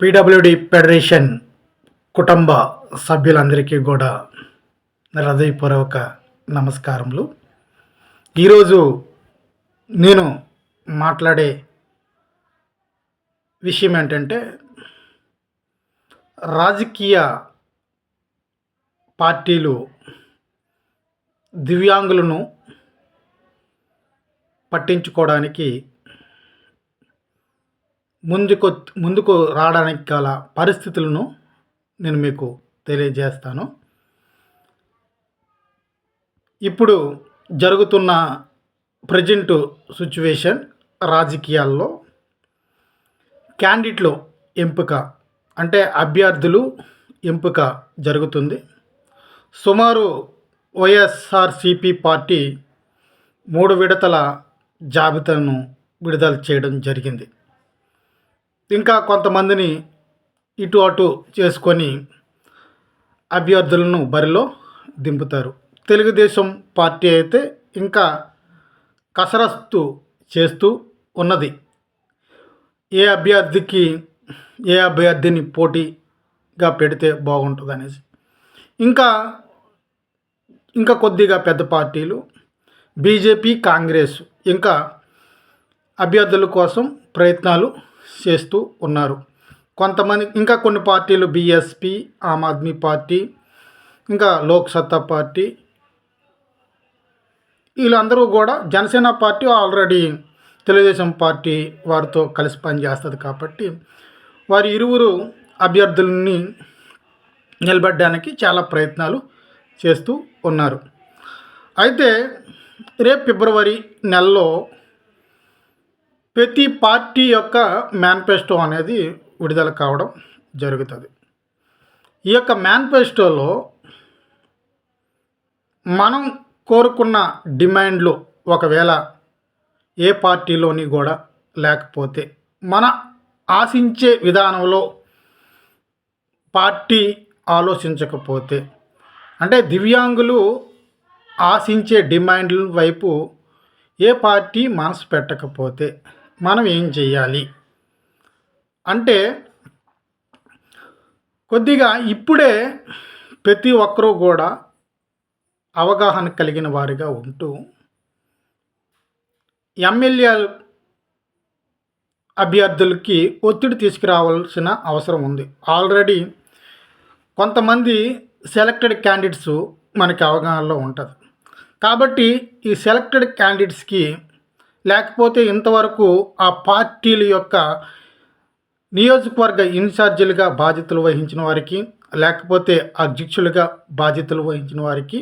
PWD federation కుటుంబ సభ్యులందరికీ కూడా హృదయపూర్వక నమస్కారములు. ఈరోజు నేను మాట్లాడే విషయం ఏంటంటే రాజకీయ పార్టీలు దివ్యాంగులను పట్టించుకోవడానికి ముందుకు ముందుకు రావడానికి గల పరిస్థితులను నేను మీకు తెలియజేస్తాను. ఇప్పుడు జరుగుతున్న ప్రజెంట్ సిచ్యువేషన్ రాజకీయాల్లో క్యాండిడేట్లు ఎంపిక అంటే అభ్యర్థులు ఎంపిక జరుగుతుంది. సుమారు వైఎస్ఆర్సిపి పార్టీ మూడు విడతల జాబితాను విడుదల చేయడం జరిగింది. ఇంకా కొంతమందిని ఇటు అటు చేసుకొని అభ్యర్థులను బరిలో దింపుతారు. తెలుగుదేశం పార్టీ అయితే ఇంకా కసరత్తు చేస్తూ ఉన్నది. ఏ అభ్యర్థికి ఏ అభ్యర్థిని పోటీగా పెడితే బాగుంటుంది అనేసి ఇంకా ఇంకా కొద్దిగా పెద్ద పార్టీలు బీజేపీ కాంగ్రెస్ ఇంకా అభ్యర్థుల కోసం ప్రయత్నాలు చేస్తూ ఉన్నారు. కొంతమంది ఇంకా కొన్ని పార్టీలు బీఎస్పీ ఆమ్ ఆద్మీ పార్టీ ఇంకా లోక్ సత్తా పార్టీ వీళ్ళందరూ కూడా Janasena party already Telugu Desam party వారితో కలిసి పనిచేస్తుంది కాబట్టి వారి ఇరువురు అభ్యర్థులని నిలబెట్టడానికి చాలా ప్రయత్నాలు చేస్తూ ఉన్నారు. అయితే రేపు ఫిబ్రవరి నెలలో ప్రతి పార్టీ యొక్క మేనిఫెస్టో అనేది విడుదల కావడం జరుగుతుంది. ఈ యొక్క మేనిఫెస్టోలో మనం కోరుకున్న డిమాండ్లు ఒకవేళ ఏ పార్టీలోని కూడా లేకపోతే మన ఆశించే విధానంలో పార్టీ ఆలోచించకపోతే అంటే దివ్యాంగులు ఆశించే డిమాండ్ల వైపు ఏ పార్టీ మనసు పెట్టకపోతే మనం ఏం చేయాలి అంటే కొద్దిగా ఇప్పుడే ప్రతి ఒక్కరూ కూడా అవగాహన కలిగిన వారిగా ఉంటూ ఎమ్మెల్యే అభ్యర్థులకి ఒత్తిడి తీసుకురావాల్సిన అవసరం ఉంది. ఆల్రెడీ కొంతమంది సెలెక్టెడ్ క్యాండిడేట్స్ మనకి అవగాహనలో ఉంటుంది. కాబట్టి ఈ సెలెక్టెడ్ క్యాండిడేట్స్కి లేకపోతే ఇంతవరకు ఆ పార్టీల యొక్క నియోజకవర్గ ఇన్ఛార్జీలుగా బాధ్యతలు వహించిన వారికి లేకపోతే అధ్యక్షులుగా బాధ్యతలు వహించిన వారికి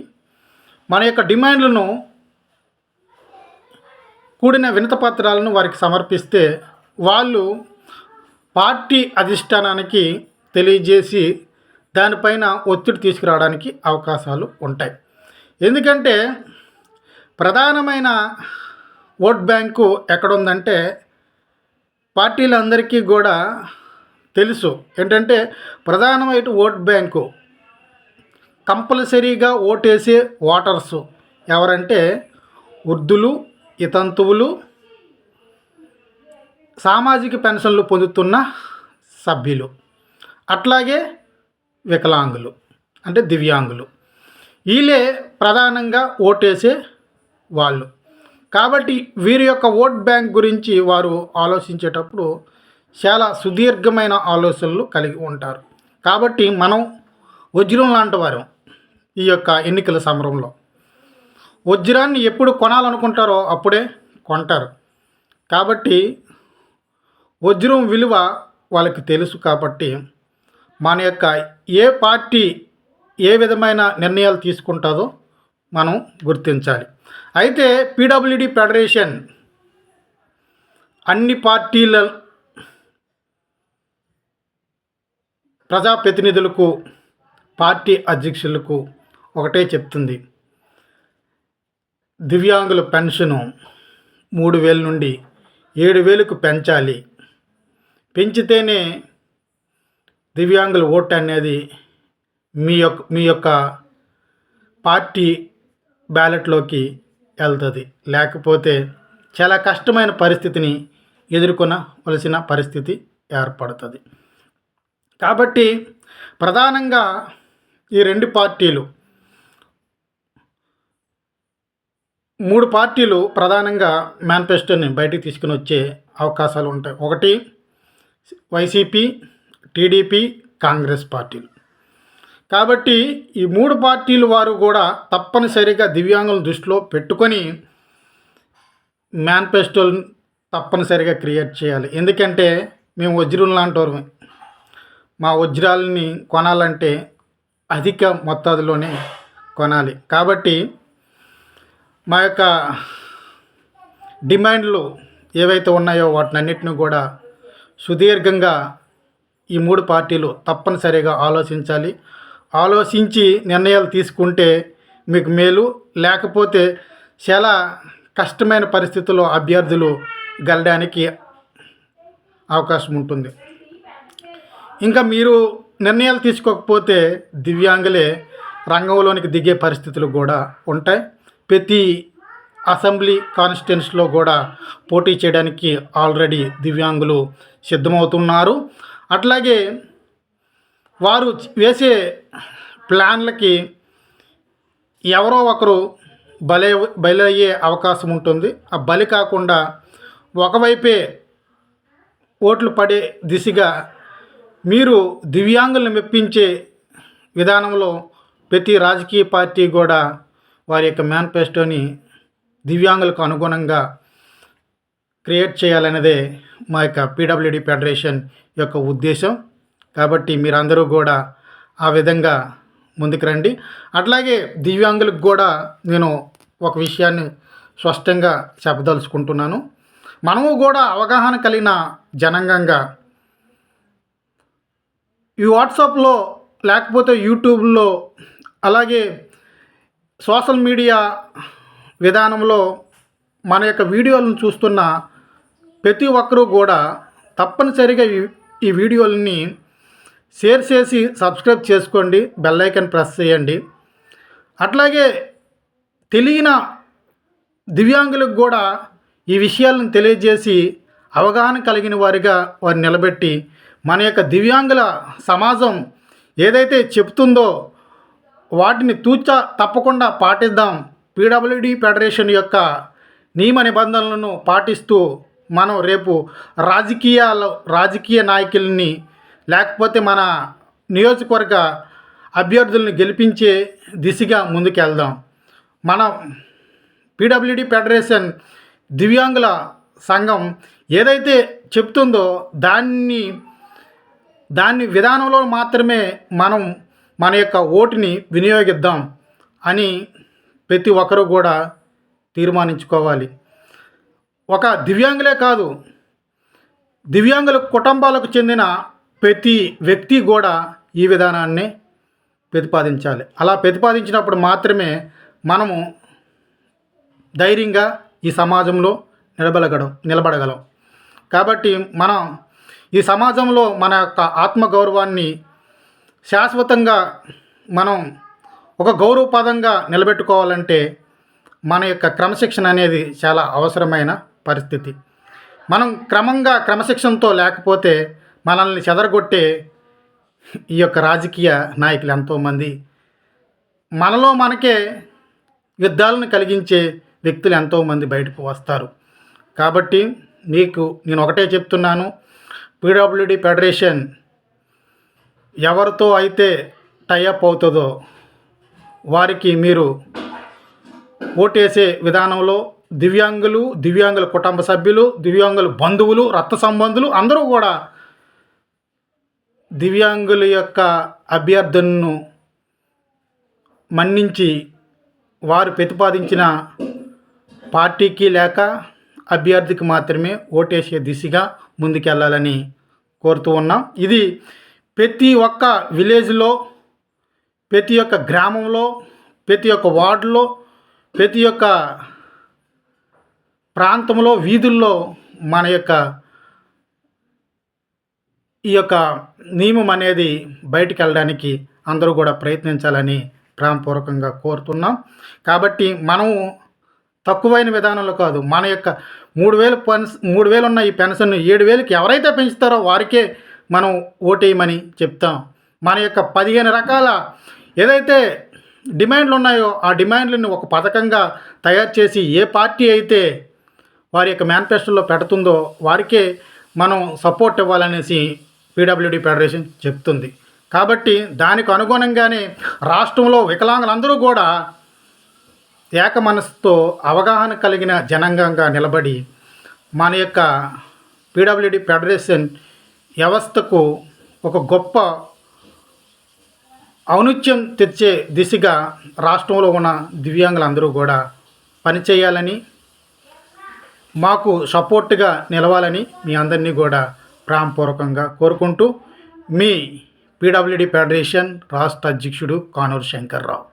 మన యొక్క డిమాండ్లను కూడిన వినతపత్రాలను వారికి సమర్పిస్తే వాళ్ళు పార్టీ అధిష్టానానికి తెలియజేసి దానిపైన ఒత్తిడి తీసుకురావడానికి అవకాశాలు ఉంటాయి. ఎందుకంటే ప్రధానమైన ఓట్ బ్యాంకు ఎక్కడుందంటే పార్టీలందరికీ కూడా తెలుసు. ఏంటంటే ప్రధానమైన ఓట్ బ్యాంకు కంపల్సరీగా ఓటేసే ఓటర్సు ఎవరంటే వృద్ధులు ఇతంతువులు సామాజిక పెన్షన్లు పొందుతున్న సభ్యులు అట్లాగే వికలాంగులు అంటే దివ్యాంగులు. వీళ్ళే ప్రధానంగా ఓటేసే వాళ్ళు. కాబట్టి వీరి యొక్క ఓట్ బ్యాంక్ గురించి వారు ఆలోచించేటప్పుడు చాలా సుదీర్ఘమైన ఆలోచనలు కలిగి ఉంటారు. కాబట్టి మనం వజ్రం లాంటి వారు ఈ యొక్క ఎన్నికల సమరంలో వజ్రాన్ని ఎప్పుడు కొనాలనుకుంటారో అప్పుడే కొంటారు. కాబట్టి వజ్రం విలువ వాళ్ళకి తెలుసు కాబట్టి మన యొక్క ఏ పార్టీ ఏ విధమైన నిర్ణయాలు తీసుకుంటుందో మనం గుర్తించాలి. అయితే పీడబ్ల్యూడి ఫెడరేషన్ అన్ని పార్టీల ప్రజాప్రతినిధులకు పార్టీ అధ్యక్షులకు ఒకటే చెప్తుంది. దివ్యాంగుల పెన్షను మూడు వేల నుండి ఏడు వేలకు పెంచాలి. పెంచితేనే దివ్యాంగుల ఓటు అనేది మీ యొక్క మీ యొక్క పార్టీ బ్యాలెట్లోకి వెళ్తుంది. లేకపోతే చాలా కష్టమైన పరిస్థితిని ఎదుర్కొనవలసిన పరిస్థితి ఏర్పడుతుంది. కాబట్టి ప్రధానంగా ఈ రెండు పార్టీలు మూడు పార్టీలు ప్రధానంగా మేనిఫెస్టోని బయటికి తీసుకుని వచ్చే అవకాశాలు ఉంటాయి. ఒకటి వైసీపీ టీడీపీ కాంగ్రెస్ పార్టీలు. కాబట్టి ఈ మూడు పార్టీలు వారు కూడా తప్పనిసరిగా దివ్యాంగుల దృష్టిలో పెట్టుకొని మేనిఫెస్టోలు తప్పనిసరిగా క్రియేట్ చేయాలి. ఎందుకంటే మేము వజ్రం లాంటి వారమే మా వజ్రాలని కొనాలంటే అధిక మొత్తాదులోనే కొనాలి. కాబట్టి మా యొక్క డిమాండ్లు ఏవైతే ఉన్నాయో వాటినన్నిటిని కూడా సుదీర్ఘంగా ఈ మూడు పార్టీలు తప్పనిసరిగా ఆలోచించాలి. ఆలోచించి నిర్ణయాలు తీసుకుంటే మీకు మేలు. లేకపోతే చాలా కష్టమైన పరిస్థితుల్లో అభ్యర్థులు గెలడానికి అవకాశం ఉంటుంది. ఇంకా మీరు నిర్ణయాలు తీసుకోకపోతే దివ్యాంగులే రంగంలోనికి దిగే పరిస్థితులు కూడా ఉంటాయి. ప్రతి అసెంబ్లీ కాన్స్టిట్యున్సీలో కూడా పోటీ చేయడానికి ఆల్రెడీ దివ్యాంగులు సిద్ధమవుతున్నారు. అట్లాగే వారు వేసే ప్లాన్లకి ఎవరో ఒకరు బలే బలయ్యే అవకాశం ఉంటుంది. ఆ బలి కాకుండా ఒకవైపే ఓట్లు పడే దిశగా మీరు దివ్యాంగులను మెప్పించే విధానంలో ప్రతి రాజకీయ పార్టీ కూడా వారి యొక్క మేనిఫెస్టోని దివ్యాంగులకు అనుగుణంగా క్రియేట్ చేయాలనేదే మా యొక్క పీడబ్ల్యూడి ఫెడరేషన్ యొక్క ఉద్దేశం. కాబట్టి మీరందరూ కూడా ఆ విధంగా ముందుకు రండి. అట్లాగే దివ్యాంగులకు కూడా నేను ఒక విషయాన్ని స్పష్టంగా చెప్పదలుచుకుంటున్నాను. మనము కూడా అవగాహన కలిగిన జనాంగంగా ఈ వాట్సాప్లో లేకపోతే యూట్యూబ్లో అలాగే సోషల్ మీడియా విధానంలో మన యొక్క వీడియోలను చూస్తున్న ప్రతి ఒక్కరూ కూడా తప్పనిసరిగా ఈ వీడియోలని షేర్ చేసి సబ్స్క్రైబ్ చేసుకోండి బెల్ ప్రెస్ చేయండి. అట్లాగే తెలియన దివ్యాంగులకు కూడా ఈ విషయాలను తెలియజేసి అవగాహన కలిగిన వారిగా వారు నిలబెట్టి మన యొక్క దివ్యాంగుల సమాజం ఏదైతే చెప్తుందో వాటిని తూచ తప్పకుండా పాటిద్దాం. పీడబ్ల్యూడి ఫెడరేషన్ యొక్క నియమ నిబంధనలను పాటిస్తూ మనం రేపు రాజకీయాల రాజకీయ నాయకుల్ని లేకపోతే మన నియోజకవర్గ అభ్యర్థులను గెలిపించే దిశగా ముందుకెళ్దాం. మన పీడబ్ల్యూడి ఫెడరేషన్ దివ్యాంగుల సంఘం ఏదైతే చెప్తుందో దాన్ని దాన్ని విధానంలో మాత్రమే మనం మన యొక్క ఓటుని వినియోగిద్దాం అని ప్రతి ఒక్కరూ కూడా తీర్మానించుకోవాలి. ఒక దివ్యాంగులే కాదు దివ్యాంగుల కుటుంబాలకు చెందిన ప్రతి వ్యక్తి కూడా ఈ విధానాన్ని ప్రతిపాదించాలి. అలా ప్రతిపాదించినప్పుడు మాత్రమే మనము ధైర్యంగా ఈ సమాజంలో నిలబడగడం నిలబడగలం. కాబట్టి మనం ఈ సమాజంలో మన యొక్క ఆత్మగౌరవాన్ని శాశ్వతంగా మనం ఒక గౌరవపదంగా నిలబెట్టుకోవాలంటే మన యొక్క క్రమశిక్షణ అనేది చాలా అవసరమైన పరిస్థితి. మనం క్రమంగా క్రమశిక్షణతో లేకపోతే మనల్ని చెదరగొట్టే ఈ యొక్క రాజకీయ నాయకులు ఎంతోమంది. మనలో మనకే యుద్ధాలను కలిగించే వ్యక్తులు ఎంతోమంది బయటకు వస్తారు. కాబట్టి మీకు నేను ఒకటే చెప్తున్నాను. పీడబ్ల్యూడి ఫెడరేషన్ ఎవరితో అయితే టైఅప్ అవుతుందో వారికి మీరు ఓటేసే విధానంలో దివ్యాంగులు దివ్యాంగుల కుటుంబ సభ్యులు దివ్యాంగుల బంధువులు రక్త సంబంధులు అందరూ కూడా దివ్యాంగుల యొక్క అభ్యర్థనను మన్నించి వారు ప్రతిపాదించిన పార్టీకి లేక అభ్యర్థికి మాత్రమే ఓటేసే దిశగా ముందుకెళ్ళాలని కోరుతూ ఉన్నాం. ఇది ప్రతి ఒక్క విలేజ్లో ప్రతి ఒక్క గ్రామంలో ప్రతి ఒక్క వార్డులో ప్రతి ఒక్క ప్రాంతంలో వీధుల్లో మన యొక్క ఈ యొక్క నియమం అనేది బయటికి వెళ్ళడానికి అందరూ కూడా ప్రయత్నించాలని ప్రేమపూర్వకంగా కోరుతున్నాం. కాబట్టి మనము తక్కువైన విధానంలో కాదు మన యొక్క మూడు వేలు పెన్స్ మూడు వేలు ఉన్న ఈ పెన్షన్ ఏడు వేలకి ఎవరైతే పెంచుతారో వారికే మనం ఓటేయమని చెప్తాం. మన యొక్క పదిహేను రకాల ఏదైతే డిమాండ్లు ఉన్నాయో ఆ డిమాండ్లను ఒక పథకంగా తయారు చేసి ఏ పార్టీ అయితే వారి యొక్క మేనిఫెస్టోలో పెడుతుందో వారికే మనం సపోర్ట్ ఇవ్వాలనేసి పీడబ్ల్యూడి ఫెడరేషన్ చెప్తుంది. కాబట్టి దానికి అనుగుణంగానే రాష్ట్రంలో వికలాంగులందరూ కూడా ఏక మనసుతో అవగాహన కలిగిన జనాంగంగా నిలబడి మన యొక్క పీడబ్ల్యూడి ఫెడరేషన్ వ్యవస్థకు ఒక గొప్ప ఔనిత్యం తెచ్చే దిశగా రాష్ట్రంలో ఉన్న దివ్యాంగులందరూ కూడా పనిచేయాలని మాకు సపోర్ట్గా నిలవాలని మీ అందరినీ కూడా ప్రాంపూర్వకంగా కోరుకుంటూ మీ పీడబ్ల్యూడి ఫెడరేషన్ రాష్ట్ర అధ్యక్షుడు కానూరు శంకర్రావు.